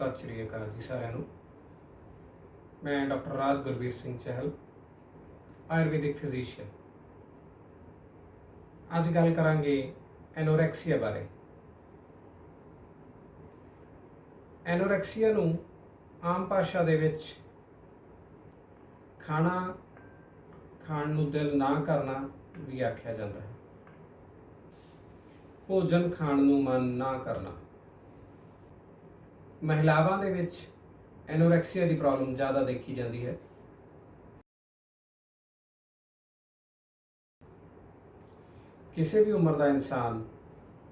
ਸਤਿ ਸ਼੍ਰੀ ਅਕਾਲ ਜੀ ਸਾਰਿਆਂ ਨੂੰ। ਮੈਂ ਡਾਕਟਰ ਰਾਜ ਗੁਰਬੀਰ ਸਿੰਘ ਚਹਿਲ, ਆਯੁਰਵੈਦਿਕ ਫਿਜ਼ੀਸ਼ੀਅਨ। ਅੱਜ ਗੱਲ ਕਰਾਂਗੇ ਐਨੋਰੈਕਸੀਆ ਬਾਰੇ। ਐਨੋਰੈਕਸੀਆ ਨੂੰ ਆਮ ਭਾਸ਼ਾ ਦੇ ਵਿੱਚ ਖਾਣਾ ਖਾਣ ਨੂੰ ਦਿਲ ਨਾ ਕਰਨਾ ਵੀ ਆਖਿਆ ਜਾਂਦਾ ਹੈ। ਭੋਜਨ ਖਾਣ ਨੂੰ ਮਨ ਨਾ ਕਰਨਾ। ਮਹਿਲਾਵਾਂ ਦੇ ਵਿੱਚ ਐਨੋਰੈਕਸੀਆ ਦੀ ਪ੍ਰੋਬਲਮ ਜ਼ਿਆਦਾ ਦੇਖੀ ਜਾਂਦੀ ਹੈ। ਕਿਸੇ ਵੀ ਉਮਰ ਦਾ ਇਨਸਾਨ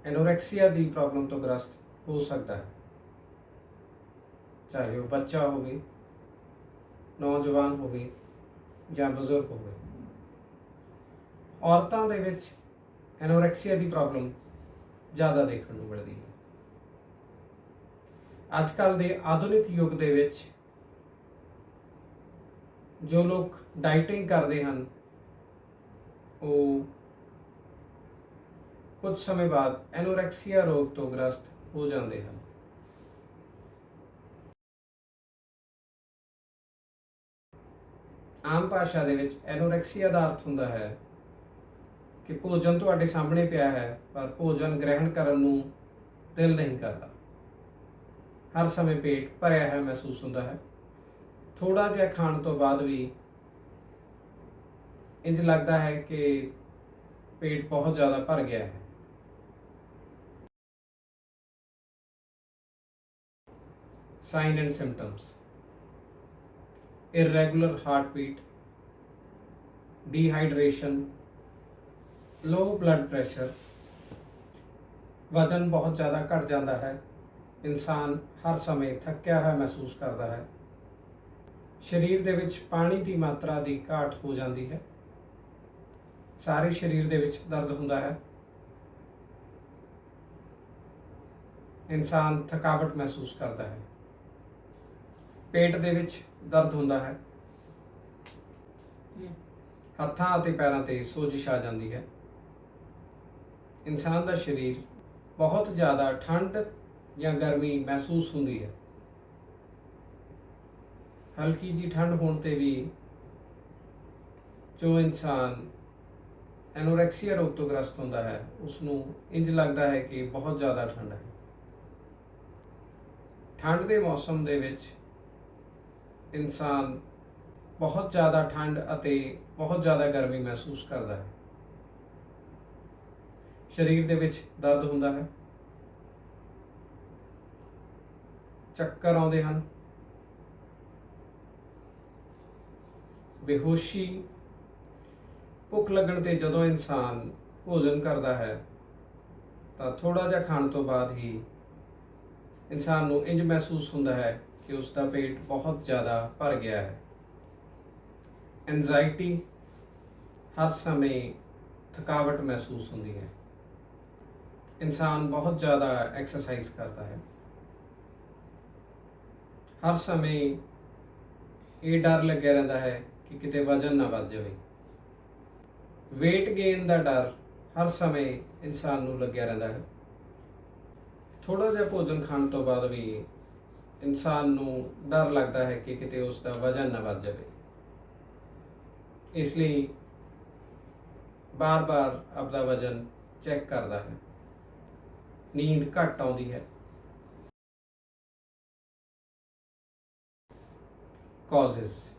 ਐਨੋਰੈਕਸੀਆ ਦੀ ਪ੍ਰੋਬਲਮ ਤੋਂ ਗ੍ਰਸਤ ਹੋ ਸਕਦਾ ਹੈ। ਚਾਹੇ ਉਹ ਬੱਚਾ ਹੋਵੇ, ਨੌਜਵਾਨ ਹੋਵੇ ਜਾਂ ਬਜ਼ੁਰਗ ਹੋਵੇ। ਔਰਤਾਂ ਦੇ ਵਿੱਚ ਐਨੋਰੈਕਸੀਆ ਦੀ ਪ੍ਰੋਬਲਮ ਜ਼ਿਆਦਾ ਦੇਖਣ ਨੂੰ ਮਿਲਦੀ ਹੈ। ਅੱਜ ਕੱਲ ਦੇ ਆਧੁਨਿਕ ਯੁੱਗ ਦੇ ਵਿੱਚ ਜੋ ਲੋਕ ਡਾਈਟਿੰਗ ਕਰਦੇ ਹਨ, ਉਹ ਕੁਝ ਸਮੇਂ ਬਾਅਦ ਐਨੋਰੈਕਸੀਆ ਰੋਗ ਤੋਂ ਗ੍ਰਸਤ ਹੋ ਜਾਂਦੇ ਹਨ। ਆਮ ਭਾਸ਼ਾ ਦੇ ਵਿੱਚ ਐਨੋਰੈਕਸੀਆ ਦਾ ਅਰਥ ਹੁੰਦਾ ਹੈ ਕਿ ਭੋਜਨ ਤੁਹਾਡੇ ਸਾਹਮਣੇ ਪਿਆ ਹੈ, ਪਰ ਭੋਜਨ ਗ੍ਰਹਿਣ ਕਰਨ ਨੂੰ ਦਿਲ ਨਹੀਂ ਕਰਦਾ। ਹਰ ਸਮੇਂ ਪੇਟ ਭਰਿਆ ਹੋਇਆ ਮਹਿਸੂਸ ਹੁੰਦਾ ਹੈ। ਥੋੜਾ ਜਿਹਾ ਖਾਣ ਤੋਂ ਬਾਅਦ ਵੀ ਇੰਜ ਲੱਗਦਾ ਹੈ ਕਿ ਪੇਟ ਬਹੁਤ ਜ਼ਿਆਦਾ ਭਰ ਗਿਆ ਹੈ। Sign and symptoms irregular heartbeat, dehydration, low blood pressure, ਵਜ਼ਨ ਬਹੁਤ ਜ਼ਿਆਦਾ ਘਟ ਜਾਂਦਾ ਹੈ। ਇਨਸਾਨ ਹਰ ਸਮੇਂ ਥੱਕਿਆ ਹੋਇਆ ਮਹਿਸੂਸ ਕਰਦਾ ਹੈ। ਸਰੀਰ ਦੇ ਵਿੱਚ ਪਾਣੀ ਦੀ ਮਾਤਰਾ ਦੀ ਘਾਟ ਹੋ ਜਾਂਦੀ ਹੈ। ਸਾਰੇ ਸਰੀਰ ਦੇ ਵਿੱਚ ਦਰਦ ਹੁੰਦਾ ਹੈ। ਇਨਸਾਨ ਥਕਾਵਟ ਮਹਿਸੂਸ ਕਰਦਾ ਹੈ। ਪੇਟ ਦੇ ਵਿੱਚ ਦਰਦ ਹੁੰਦਾ ਹੈ। ਹੱਥਾਂ ਅਤੇ ਪੈਰਾਂ ਤੇ ਸੋਜਿਸ਼ ਆ ਜਾਂਦੀ ਹੈ। ਇਨਸਾਨ ਦਾ ਸਰੀਰ ਬਹੁਤ ਜ਼ਿਆਦਾ ਠੰਡ ਜਾਂ ਗਰਮੀ ਮਹਿਸੂਸ ਹੁੰਦੀ ਹੈ। ਹਲਕੀ ਜੀ ਠੰਡ ਹੋਣ ਤੇ ਵੀ ਜੋ ਇਨਸਾਨ ਐਨੋਰੈਕਸੀਆ ਰੋਗ ਤੋਂ ਗ੍ਰਸਤ ਹੁੰਦਾ ਹੈ ਉਸ ਨੂੰ ਇੰਜ ਲੱਗਦਾ ਹੈ ਕਿ ਬਹੁਤ ਜ਼ਿਆਦਾ ਠੰਡ ਹੈ। ਠੰਡ ਦੇ ਮੌਸਮ ਦੇ ਵਿੱਚ ਇਨਸਾਨ ਬਹੁਤ ਜ਼ਿਆਦਾ ਠੰਡ ਅਤੇ ਬਹੁਤ ਜ਼ਿਆਦਾ ਗਰਮੀ ਮਹਿਸੂਸ ਕਰਦਾ ਹੈ। ਸਰੀਰ ਦੇ ਵਿੱਚ ਦਰਦ ਹੁੰਦਾ ਹੈ। ਚੱਕਰ ਆਉਂਦੇ ਹਨ। ਬੇਹੋਸ਼ੀ, ਭੁੱਖ ਲੱਗਣ ਤੇ ਜਦੋਂ ਇਨਸਾਨ ਭੋਜਨ ਕਰਦਾ ਹੈ, ਤਾਂ ਥੋੜਾ ਜਿਹਾ ਖਾਣ ਤੋਂ ਬਾਅਦ ਹੀ ਇਨਸਾਨ ਨੂੰ ਇੰਜ ਮਹਿਸੂਸ ਹੁੰਦਾ ਹੈ ਕਿ ਉਸ ਦਾ ਪੇਟ ਬਹੁਤ ਜ਼ਿਆਦਾ ਭਰ ਗਿਆ ਹੈ। ਐਂਜ਼ਾਈਟੀ ਹਰ ਸਮੇਂ ਥਕਾਵਟ ਮਹਿਸੂਸ ਹੁੰਦੀ ਹੈ। ਇਨਸਾਨ ਬਹੁਤ ਜ਼ਿਆਦਾ ਐਕਸਰਸਾਈਜ਼ ਕਰਦਾ ਹੈ। ਹਰ ਸਮੇਂ ਇਹ ਡਰ ਲੱਗਿਆ ਰਹਿੰਦਾ ਹੈ ਕਿ ਕਿਤੇ ਵਜ਼ਨ ਨਾ ਵੱਧ ਜਾਵੇ। weight gain ਦਾ ਡਰ ਹਰ ਸਮੇਂ ਇਨਸਾਨ ਨੂੰ ਲੱਗਿਆ ਰਹਿੰਦਾ ਹੈ। ਥੋੜਾ ਜਿਹਾ ਭੋਜਨ ਖਾਣ ਤੋਂ ਬਾਅਦ ਵੀ ਇਨਸਾਨ ਨੂੰ ਡਰ ਲੱਗਦਾ ਹੈ ਕਿ ਕਿਤੇ ਉਸ ਦਾ ਵਜ਼ਨ ਨਾ ਵੱਧ ਜਾਵੇ। ਇਸ ਲਈ ਬਾਰ-ਬਾਰ ਆਪਦਾ ਵਜ਼ਨ ਚੈੱਕ ਕਰਦਾ ਹੈ। ਨੀਂਦ ਘੱਟ ਆਉਂਦੀ ਹੈ। Causes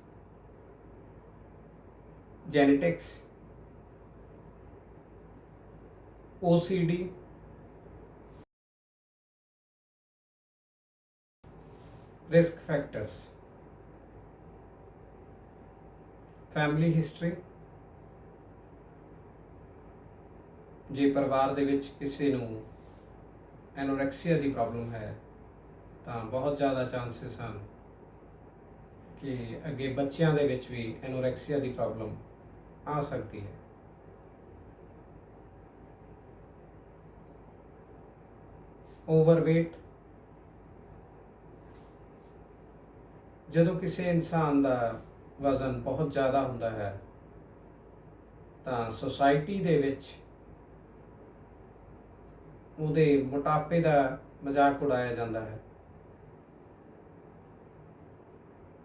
genetics OCD risk factors family history ਜੇ ਪਰਿਵਾਰ ਦੇ ਵਿੱਚ ਕਿਸੇ ਨੂੰ ਐਨੋਰੈਕਸੀਆ ਦੀ ਪ੍ਰੋਬਲਮ ਹੈ ਤਾਂ ਬਹੁਤ ਜ਼ਿਆਦਾ ਚਾਂਸਸ ਹਨ ਕਿ ਅੱਗੇ ਬੱਚਿਆਂ ਦੇ ਵਿੱਚ ਵੀ ਐਨੋਰੈਕਸੀਆ ਦੀ ਪ੍ਰੋਬਲਮ ਆ ਸਕਦੀ ਹੈ। ਓਵਰਵੇਟ ਜਦੋਂ ਕਿਸੇ ਇਨਸਾਨ ਦਾ ਵਜ਼ਨ ਬਹੁਤ ਜ਼ਿਆਦਾ ਹੁੰਦਾ ਹੈ, ਤਾਂ ਸੋਸਾਇਟੀ ਦੇ ਵਿੱਚ ਉਹਦੇ ਮੋਟਾਪੇ ਦਾ ਮਜ਼ਾਕ ਉਡਾਇਆ ਜਾਂਦਾ ਹੈ।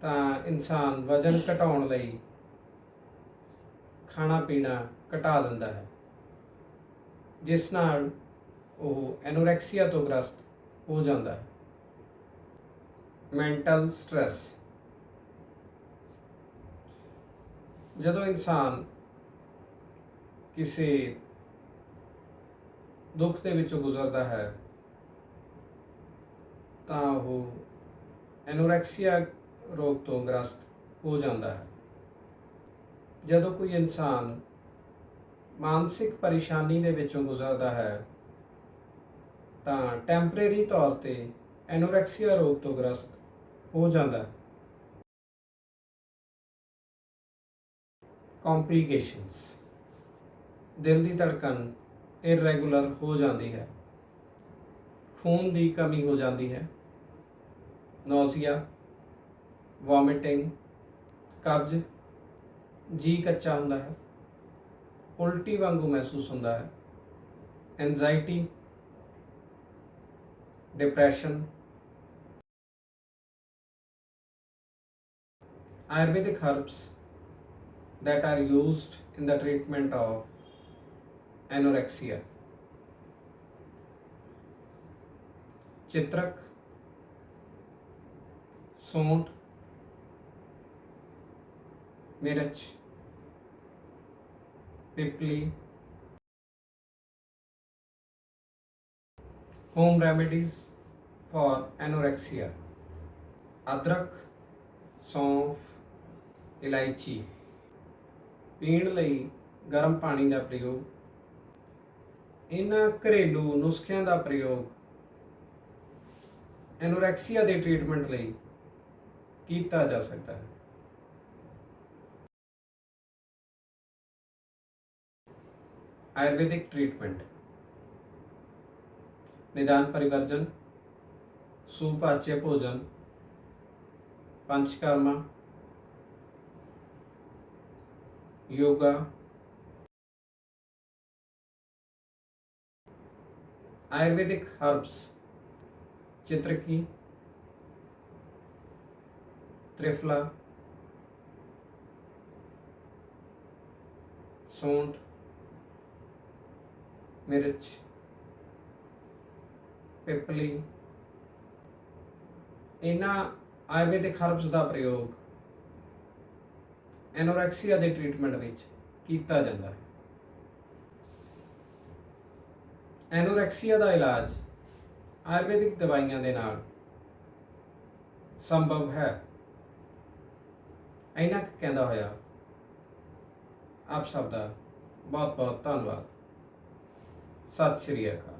ਤਾਂ ਇਨਸਾਨ ਵਜ਼ਨ ਘਟਾਉਣ ਲਈ ਖਾਣਾ ਪੀਣਾ ਘਟਾ ਦਿੰਦਾ ਹੈ। ਜਿਸ ਨਾਲ ਉਹ ਐਨੋਰੈਕਸੀਆ ਤੋਂ ਗ੍ਰਸਤ ਹੋ ਜਾਂਦਾ ਹੈ। Mental stress. ਜਦੋਂ ਇਨਸਾਨ ਕਿਸੇ ਦੁੱਖ ਦੇ ਵਿੱਚੋਂ ਗੁਜ਼ਰਦਾ ਹੈ, ਤਾਂ ਉਹ ਐਨੋਰੈਕਸੀਆ ਰੋਗ ਤੋਂ ਗ੍ਰਸਤ ਹੋ ਜਾਂਦਾ ਹੈ। ਜਦੋਂ ਕੋਈ ਇਨਸਾਨ ਮਾਨਸਿਕ ਪਰੇਸ਼ਾਨੀ ਦੇ ਵਿੱਚੋਂ ਗੁਜ਼ਰਦਾ ਹੈ, ਤਾਂ ਟੈਂਪਰੇਰੀ ਤੌਰ ਤੇ ਐਨੋਰੈਕਸੀਆ ਰੋਗ ਤੋਂ ਗ੍ਰਸਤ ਹੋ ਜਾਂਦਾ ਹੈ। ਕੰਪਲਿਕੇਸ਼ਨਸ। ਦਿਲ ਦੀ ਧੜਕਣ ਇਰੈਗੂਲਰ ਹੋ ਜਾਂਦੀ ਹੈ। ਖੂਨ ਦੀ ਕਮੀ ਹੋ ਜਾਂਦੀ ਹੈ। ਨੌਜ਼ੀਆ ਵੋਮਿਟਿੰਗ ਕਬਜ਼ ਜੀ ਕੱਚਾ ਹੁੰਦਾ ਹੈ ਉਲਟੀ ਵਾਂਗੂ ਮਹਿਸੂਸ ਹੁੰਦਾ ਹੈ anxiety depression Ayurvedic herbs that are used in the treatment of anorexia. चित्रक सौंठ मिर्च पिपली home remedies for anorexia ਅਦਰਕ ਸੌਂਫ ਇਲਾਇਚੀ ਪੀਣ ਲਈ ਗਰਮ ਪਾਣੀ ਦਾ ਪ੍ਰਯੋਗ ਇਹਨਾਂ ਘਰੇਲੂ ਨੁਸਖਿਆਂ ਦਾ ਪ੍ਰਯੋਗ ਐਨੋਰੈਕਸੀਆ ਦੇ ਟ੍ਰੀਟਮੈਂਟ ਲਈ ਕੀਤਾ ਜਾ ਸਕਦਾ ਹੈ आयुर्वेदिक ट्रीटमेंट निदान परिवर्जन सुपाच्य भोजन पंचकर्मा योगा आयुर्वेदिक हर्ब्स चित्र की त्रिफला सौंठ ਮਿਰਚ, ਪਿਪਲੀ, ਇਹਨਾਂ ਆਯੁਰਵੈਦਿਕ ਹਰਬਸ ਦਾ ਪ੍ਰਯੋਗ ਐਨੋਰੈਕਸੀਆ ਦੇ ਟ੍ਰੀਟਮੈਂਟ ਵਿੱਚ ਕੀਤਾ ਜਾਂਦਾ ਹੈ। ਐਨੋਰੈਕਸੀਆ ਦਾ ਇਲਾਜ ਆਯੁਰਵੈਦਿਕ ਦਵਾਈਆਂ ਦੇ ਨਾਲ ਸੰਭਵ ਹੈ। ਐਨਕ ਕਹਿੰਦਾ ਹੋਇਆ, ਆਪ ਸਭ ਦਾ ਬਹੁਤ ਬਹੁਤ ਧੰਨਵਾਦ। ਸਤਿ ਸ਼੍ਰੀ ਅਕਾਲ।